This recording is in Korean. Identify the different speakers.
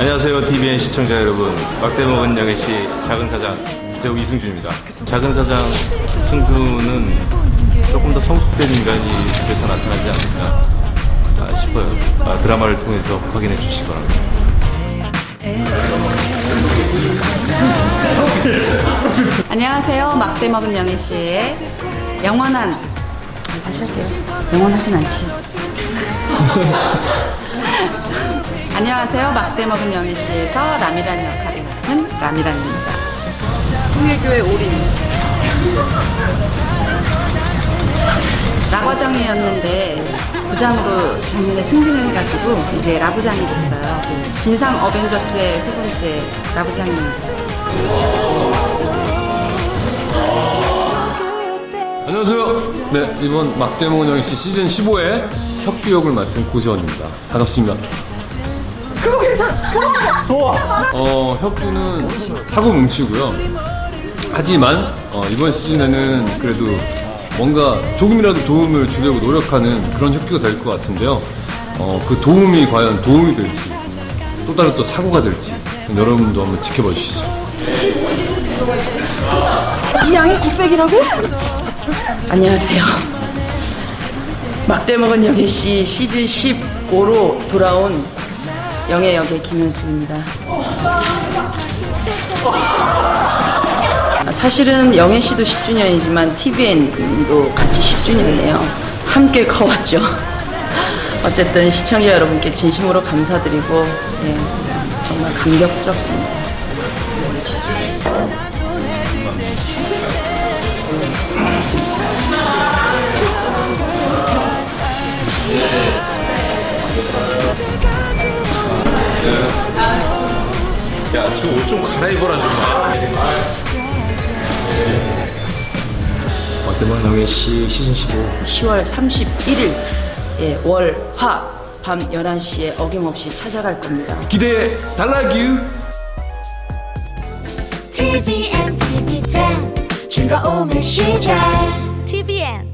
Speaker 1: 안녕하세요 TVN 시청자 여러분 막대 먹은 영애씨 작은 사장 배우 이승준입니다 작은 사장 승준은 조금 더 성숙된 인간이 돼서 나타나지 않을까 아, 싶어요 아, 드라마를 통해서 확인해 주시기 바랍니다
Speaker 2: 안녕하세요. 막대 먹은 영희 씨의 영원한 다시 할게요. 영원하진 않지. 안녕하세요. 막대 먹은 영희 씨에서 라미란 역할을 맡은 라미란입니다. 통일교의 올인. 라과정이었는데 부장으로 작년에 승진을 해가지고 이제 라부장이 됐어요. 진상 어벤져스의 세 번째 라부장입니다.
Speaker 3: 안녕하세요. 네, 이번 막대몽 영희씨 시즌 15의 혁규 역을 맡은 고시원입니다. 반갑습니다. 그거 괜찮아. 좋아. 어, 혁규는 사고 뭉치고요. 하지만 어, 이번 시즌에는 그래도 뭔가 조금이라도 도움을 주려고 노력하는 그런 혁규가 될 것 같은데요. 어, 그 도움이 과연 도움이 될지 또 다른 또 사고가 될지 여러분도 한번 지켜봐 주시죠.
Speaker 4: 안녕하세요. 막대 먹은 영애 씨 시즌 15로 돌아온 영애 역의 김현숙입니다. 아, 사실은 영애 씨도 10주년이지만 TVN도 같이 10주년이에요. 함께 커왔죠. 어쨌든 시청자 여러분께 진심으로 감사드리고 예, 정말 감격스럽습니다.
Speaker 1: 야저 옷좀 갈아입어라 좀
Speaker 5: 막대만 영애 씨 시즌 15
Speaker 4: 10월 31일 예, 월, 화, 밤 11시에 어김없이 찾아갈 겁니다.
Speaker 3: 기대 달라규.
Speaker 6: TVN, TV10 즐거움의 시작.
Speaker 7: TVN